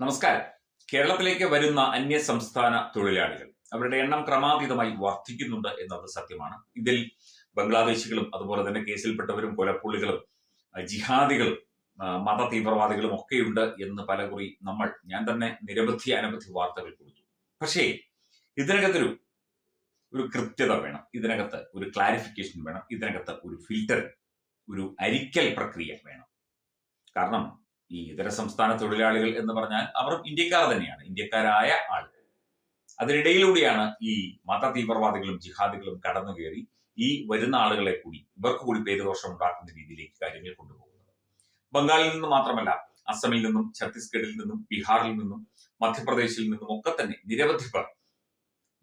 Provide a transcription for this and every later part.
നമസ്കാരം. കേരളത്തിലേക്ക് വരുന്ന അന്യ സംസ്ഥാന തൊഴിലാളികൾ അവരുടെ എണ്ണം ക്രമാതീതമായി വർദ്ധിക്കുന്നുണ്ട് എന്നത് സത്യമാണ്. ഇതിൽ ബംഗ്ലാദേശികളും അതുപോലെ തന്നെ കേസിൽപ്പെട്ടവരും കൊലപ്പുള്ളികളും ജിഹാദികളും മത തീവ്രവാദികളും ഒക്കെയുണ്ട് എന്ന് പലകുറി നമ്മൾ ഞാൻ തന്നെ നിരവധി അനവധി വാർത്തകൾ കൊടുത്തു. പക്ഷേ ഇതിനകത്തൊരു ഒരു കൃത്യത വേണം. ഇതിനകത്ത് ഒരു ക്ലാരിഫിക്കേഷൻ വേണം. ഇതിനകത്ത് ഒരു ഫിൽറ്റർ ഒരു അരിക്കൽ പ്രക്രിയ വേണം. കാരണം ഈ ഇതര സംസ്ഥാന തൊഴിലാളികൾ എന്ന് പറഞ്ഞാൽ അവർ ഇന്ത്യക്കാർ തന്നെയാണ് ഇന്ത്യക്കാരായ ആളുകൾ. അതിനിടയിലൂടെയാണ് ഈ മത തീവ്രവാദികളും ജിഹാദികളും കടന്നു കയറി ഈ വരുന്ന ആളുകളെ കൂടി ഇവർക്ക് കൂടി പേരുദോഷം ഉണ്ടാക്കുന്ന രീതിയിലേക്ക് കാര്യങ്ങൾ കൊണ്ടുപോകുന്നത്. ബംഗാളിൽ നിന്ന് മാത്രമല്ല അസമിൽ നിന്നും ഛത്തീസ്ഗഡിൽ നിന്നും ബീഹാറിൽ നിന്നും മധ്യപ്രദേശിൽ നിന്നും ഒക്കെ തന്നെ നിരവധി പേർ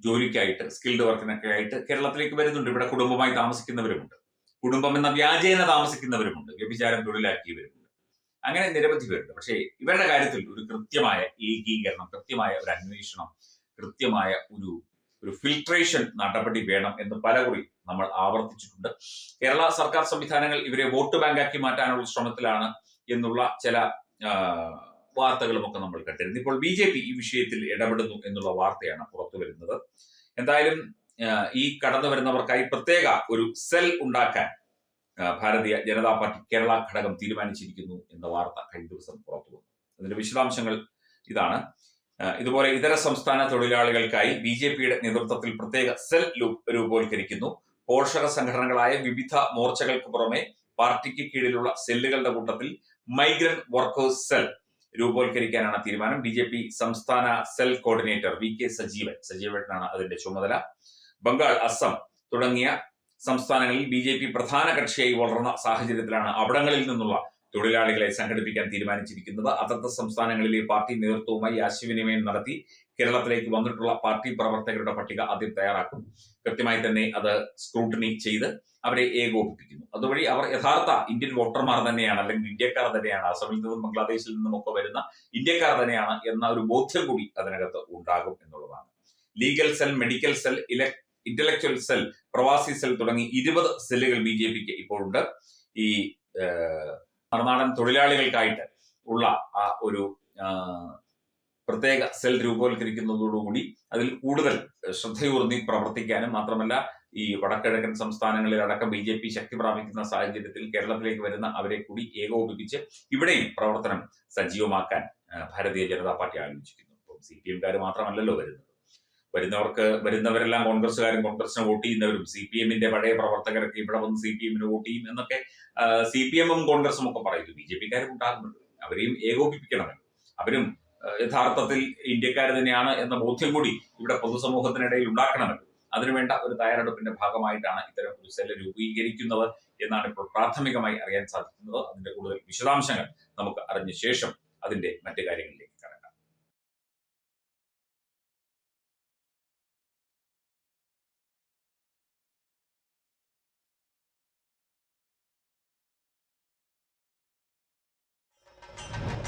ജോലിക്കായിട്ട് സ്കിൽഡ് വർക്കിനൊക്കെ ആയിട്ട് കേരളത്തിലേക്ക് വരുന്നുണ്ട്. ഇവിടെ കുടുംബമായി താമസിക്കുന്നവരുമുണ്ട്. കുടുംബം എന്ന വ്യാജേന താമസിക്കുന്നവരുമുണ്ട്. വ്യഭിചാരം തൊഴിലാക്കിയവരുമുണ്ട്. അങ്ങനെ നിരവധി പേരുണ്ട്. പക്ഷേ ഇവരുടെ കാര്യത്തിൽ ഒരു കൃത്യമായ ഏകീകരണം കൃത്യമായ ഒരു അന്വേഷണം കൃത്യമായ ഒരു ഒരു ഫിൽട്രേഷൻ നടപടി വേണം എന്ന് പലകുറി നമ്മൾ ആവർത്തിച്ചിട്ടുണ്ട്. കേരള സർക്കാർ സംവിധാനങ്ങൾ ഇവരെ വോട്ട് ബാങ്കാക്കി മാറ്റാനുള്ള ശ്രമത്തിലാണ് എന്നുള്ള ചില വാർത്തകളുമൊക്കെ നമ്മൾ കണ്ടിരുന്നു. ഇപ്പോൾ ബി ജെ പി ഈ വിഷയത്തിൽ ഇടപെടുന്നു എന്നുള്ള വാർത്തയാണ് പുറത്തു വരുന്നത്. എന്തായാലും ഈ കടന്നു വരുന്നവർക്കായി പ്രത്യേക ഒരു സെൽ ഉണ്ടാക്കാൻ ഭാരതീയ ജനതാ പാർട്ടി കേരള ഘടകം തീരുമാനിച്ചിരിക്കുന്നു എന്ന വാർത്ത കഴിഞ്ഞ ദിവസം പുറത്തു വന്നു. അതിന്റെ വിശദാംശങ്ങൾ ഇതാണ്. ഇതുപോലെ ഇതര സംസ്ഥാന തൊഴിലാളികൾക്കായി ബി ജെ പിയുടെ നേതൃത്വത്തിൽ പ്രത്യേക സെൽ രൂപവൽക്കരിക്കുന്നു. പോഷക സംഘടനകളായ വിവിധ മോർച്ചകൾക്ക് പുറമെ പാർട്ടിക്ക് കീഴിലുള്ള സെല്ലുകളുടെ കൂട്ടത്തിൽ മൈഗ്രന്റ് വർക്കേഴ്സ് സെൽ രൂപവൽക്കരിക്കാനാണ് തീരുമാനം. ബി ജെ പി സംസ്ഥാന cell coordinator V K Sajeevan സജീവനാണ് അതിന്റെ ചുമതല. ബംഗാൾ അസം തുടങ്ങിയ സംസ്ഥാനങ്ങളിൽ ബി ജെ പി പ്രധാന കക്ഷിയായി വളർന്ന സാഹചര്യത്തിലാണ് അവിടങ്ങളിൽ നിന്നുള്ള തൊഴിലാളികളെ സംഘടിപ്പിക്കാൻ തീരുമാനിച്ചിരിക്കുന്നത്. അതത് സംസ്ഥാനങ്ങളിലെ പാർട്ടി നേതൃത്വവുമായി ആശയവിനിമയം നടത്തി കേരളത്തിലേക്ക് വന്നിട്ടുള്ള പാർട്ടി പ്രവർത്തകരുടെ പട്ടിക ആദ്യം തയ്യാറാക്കും. കൃത്യമായി തന്നെ അത് സ്ക്രൂട്ടിനി ചെയ്ത് അവരെ ഏകോപിപ്പിക്കുന്നു. അതുവഴി അവർ യഥാർത്ഥ ഇന്ത്യൻ വോട്ടർമാർ തന്നെയാണ് അല്ലെങ്കിൽ ഇന്ത്യക്കാർ തന്നെയാണ് അസമിൽ നിന്നും ബംഗ്ലാദേശിൽ നിന്നും ഒക്കെ വരുന്ന ഇന്ത്യക്കാർ തന്നെയാണ് എന്ന ഒരു ബോധ്യം കൂടി അതിനകത്ത് ഉണ്ടാകും എന്നുള്ളതാണ്. ലീഗൽ സെൽ മെഡിക്കൽ സെൽ ഇല ഇന്റലക്ച്വൽ സെൽ പ്രവാസി സെൽ തുടങ്ങി ഇരുപത് സെല്ലുകൾ ബി ജെ പിക്ക് ഇപ്പോഴുണ്ട്. ഈ മറുനാടൻ തൊഴിലാളികൾക്കായിട്ട് ഉള്ള ആ ഒരു പ്രത്യേക സെൽ രൂപവൽക്കരിക്കുന്നതോടുകൂടി അതിൽ കൂടുതൽ ശ്രദ്ധയൂർന്നി പ്രവർത്തിക്കാനും മാത്രമല്ല ഈ വടക്കിഴക്കൻ സംസ്ഥാനങ്ങളിൽ അടക്കം ബി ജെ പി ശക്തി പ്രാപിക്കുന്ന സാഹചര്യത്തിൽ കേരളത്തിലേക്ക് വരുന്ന അവരെ കൂടി ഏകോപിപ്പിച്ച് ഇവിടെയും പ്രവർത്തനം സജീവമാക്കാൻ ഭാരതീയ ജനതാ പാർട്ടി ആലോചിക്കുന്നു. സി പി എംകാർ മാത്രമല്ലല്ലോ വരുന്നത്. വരുന്നവർക്ക് വരുന്നവരെല്ലാം കോൺഗ്രസ്സുകാരും കോൺഗ്രസിനെ വോട്ട് ചെയ്യുന്നവരും സി പി എമ്മിന്റെ പഴയ പ്രവർത്തകരൊക്കെ ഇവിടെ വന്ന് സി പി എമ്മിന് വോട്ട് ചെയ്യും എന്നൊക്കെ സി പി എമ്മും കോൺഗ്രസും ഒക്കെ പറയുന്നു. ബി ജെ പിക്കാരും ഉണ്ടാകുന്നുണ്ട്. അവരെയും ഏകോപിപ്പിക്കണം അവരും യഥാർത്ഥത്തിൽ ഇന്ത്യക്കാർ തന്നെയാണ് എന്ന ബോധ്യം കൂടി ഇവിടെ പൊതുസമൂഹത്തിനിടയിൽ ഉണ്ടാക്കണമല്ലോ അതിനുവേണ്ട ഒരു തയ്യാറെടുപ്പിന്റെ ഭാഗമായിട്ടാണ് ഇത്തരം ഒരു സെല്ല് രൂപീകരിക്കുന്നത് എന്നാണ് ഇപ്പോൾ പ്രാഥമികമായി അറിയാൻ സാധിക്കുന്നത്. അതിന്റെ കൂടുതൽ വിശദാംശങ്ങൾ നമുക്ക് അറിഞ്ഞ ശേഷം അതിന്റെ മറ്റു കാര്യങ്ങളിലേക്ക്